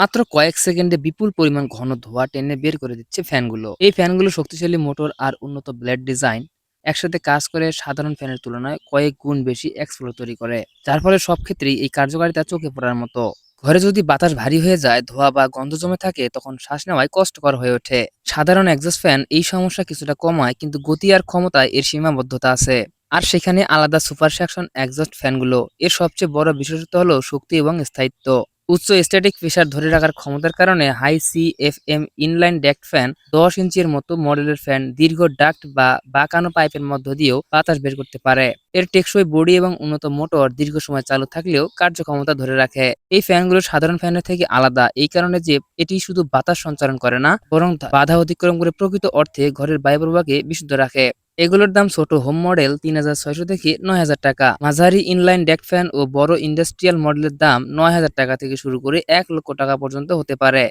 মাত্র কয়েক সেকেন্ডে বিপুল পরিমাণ ঘন ধোঁয়া টেনে বের করে দিচ্ছে ফ্যানগুলো। এই ফ্যানগুলো শক্তিশালী মোটর আর উন্নত ব্লেড ডিজাইন। একসাথে কাজ করে সাধারণ ফ্যানের তুলনায় কয়েক গুণ বেশি এক্সপ্লোর তৈরি করে। যার ফলে সব ক্ষেত্রেই এই কার্যকারিতা চোখে পড়ার মতো। ঘরে যদি বাতাস ভারী হয়ে যায়, ধোয়া বা গন্ধ জমে থাকে, তখন শ্বাস নেওয়ায় কষ্টকর হয়ে ওঠে। সাধারণ এক্সস্ট ফ্যান এই সমস্যা কিছুটা কমায়, কিন্তু গতি আর ক্ষমতায় এর সীমাবদ্ধতা আছে। আর সেখানে আলাদা সুপার সেকশন এক্সস্ট ফ্যানগুলো। এর সবচেয়ে বড় বিশেষত্ব হলো শক্তি এবং স্থায়িত্ব। উচ্চ স্ট্যাটিক প্রেসার ধরে রাখার ক্ষমতার কারণে high C F M inline duct fan দশ ইঞ্চির মতো মডেলের ফ্যান দীর্ঘ ডাক্ট বা বাঁকানো পাইপের মধ্য দিয়েও বাতাস বের করতে পারে। এর টেকসই বডি এবং উন্নত মোটর দীর্ঘ সময় চালু থাকলেও কার্যক্ষমতা ধরে রাখে। এই ফ্যানগুলো সাধারণ ফ্যানের থেকে আলাদা, এই কারণে যে এটি শুধু বাতাস সঞ্চালন করে না, বরং বাধা অতিক্রম করে প্রকৃত অর্থে ঘরের বায়ু প্রবাহকে বিশুদ্ধ রাখে। এগুলোর দাম ছোট হোম মডেল তিন হাজার ছয়শো থেকে নয় হাজার টাকা। মাঝারি ইনলাইন ডেক ফ্যান ও বড় ইন্ডাস্ট্রিয়াল মডেলের দাম নয় হাজার টাকা থেকে শুরু করে এক লক্ষ টাকা পর্যন্ত হতে পারে।